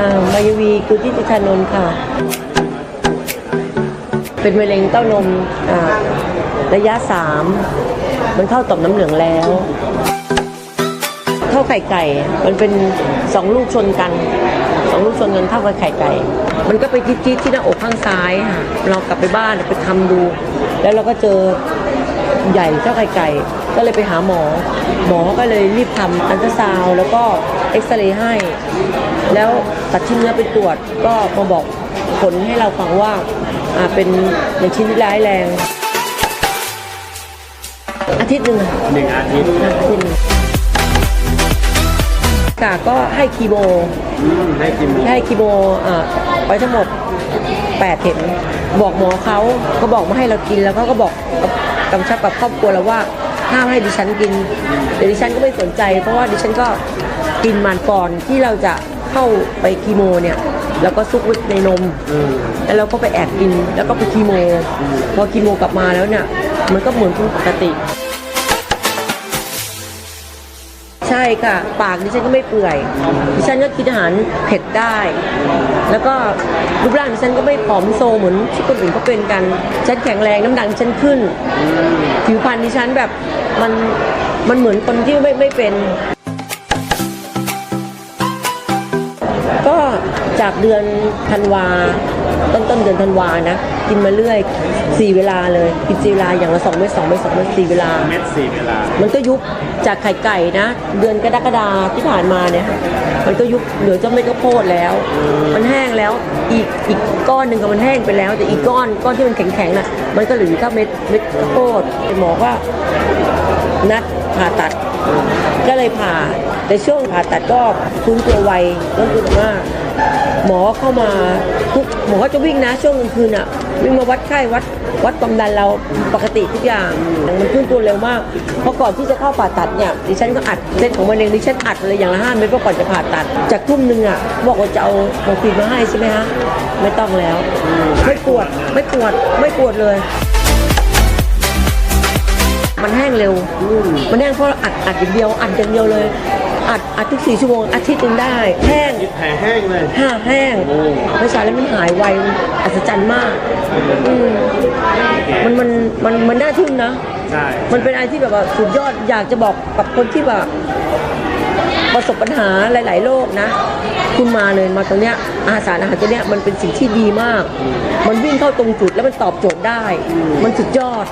อ่ามายวีกุจิติชานนท์ค่ะ เป็นมะเร็งเต้านมอ่าระยะสามมันเข้าต่อมน้ำเหลืองแล้วเท่าไข่ไก่ มันเป็นสองลูกชนกันสองลูกชนกันเท่ากับไข่ไก่ มันก็ไปจี๊ดที่หน้าอกข้างซ้ายค่ะ เรากลับไปบ้านไปทำดู แล้วเราก็เจอใหญ่เท่าไข่ไก่ ก็เลยไปหาหมอ หมอก็เลยรีบทำอันตราซาวด์แล้วก็เอ็กซเรย์ให้ แล้วตัดชิ้นเนื้อไปตรวจก็มาบอกผลให้เราฟังว่าอ่าเป็นในชิ้นที่ร้ายแรง อาทิตย์หนึ่งค่ะหนึ่งอาทิตย์อาทิตย์หนึ่งกาก็ให้คีโมอืมให้กินให้คีโมอ่าไปทั้งหมด8เข็มบอกหมอเขาก็บอกมาให้เรากินแล้วเขาก็บอกกับกำชับกับครอบครัวเราว่า ห้ามให้ดิฉันกินแต่ดิฉันก็ไม่สนใจ เพราะว่าดิฉันก็กินมันก่อนที่เราจะเข้าไปคีโมเนี่ยแล้วก็ซุกไว้ในนมมแล้วเราก็ไปแอบกิน แล้วก็ไปคีโม พอคีโมกลับมาแล้วเนี่ย มันก็เหมือนคนปกติ ใช่ค่ะ ปากดิฉันก็ไม่เปื่อย ดิฉันก็กินอาหารเผ็ดได้ แล้วก็รูปร่างดิฉันก็ไม่ผอมโซเหมือนที่คนอื่นเขาเป็นกัน ฉันแข็งแรงน้ำหนักดิฉันขึ้น ผิวพรรณดิฉันแบบ มันมันเหมือนคนที่ไม่ไม่เป็น จากเดือนธันวาต้นต้นเดือนธันวานะ กินมาเรื่อยสี่เวลาเลยกินสี่เวลาอย่างละสองเม็ดสองเม็ดสองเม็ดสี่เวลาเม็ดสี่เวลา มันก็ยุบจากไข่ไก่นะ เดือนกรกฎาที่ผ่านมาเนี่ยมันก็ยุบเหลือเจ้าเม็ดข้าวโพดแล้ว มันแห้งแล้วอีกอีกก้อนหนึ่งก็มันแห้งไปแล้ว แต่อีกก้อนก้อนที่มันแข็งๆน่ะ มันก็เหลือแค่เม็ดเม็ดข้าวโพดหมอก็นัดผ่าตัด ก็เลยผ่าแต่ช่วงผ่าตัดก็ฟื้นตัวไวต้นทุนมาก หมอเข้ามาทุกหมอก็จะวิ่งนะช่วงกลางคืนอะวิ่งมาวัดไข้วัดวัดความดันเราปกติทุกอย่างมันขึ้นตัวเร็วมากเพราะก่อนที่จะเข้าผ่าตัดเนี่ยดิฉันก็อัดเส้นของมะเร็งดิฉันอัดเลยอย่างละห้าเม็ดเพราะก่อนจะผ่าตัด จากทุ่มหนึ่งอะบอกว่าจะเอาโมอร์ฟีมาให้ใช่ไหมฮะไม่ต้องแล้ว ไม่ปวดไม่ปวดไม่ปวดเลยมันแห้งเร็ว มันแห้งเพราะอัดอัดอย่างเดียว อัดอย่างเดียวเลย อัดอัดทุกสี่ชั่วโมงอาทิตย์หนึงได้ แห้ง แผลแห้งเลย ห้าแห้งโอ้ ไม่ใช่แล้วมันหายไวอัศจรรย์มากอืมมันมันมันมันน่าทึ่งนะ ใช่มันเป็นอะไรที่แบบว่าสุดยอดอยากจะบอกกับคนที่แบบประสบปัญหาหลาย ๆ โรคนะ คุณมาเลยมาตรงเนี้ยอาสารอาหารตัวเนี้ยมันเป็นสิ่งที่ดีมาก มันวิ่งเข้าตรงจุดแล้วมันตอบโจทย์ได้ มันสุดยอด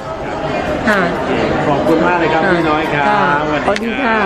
ค่ะขอบคุณมากเลยครับพี่น้อยครับค่ะสวัส สวัสดีรับค่ะ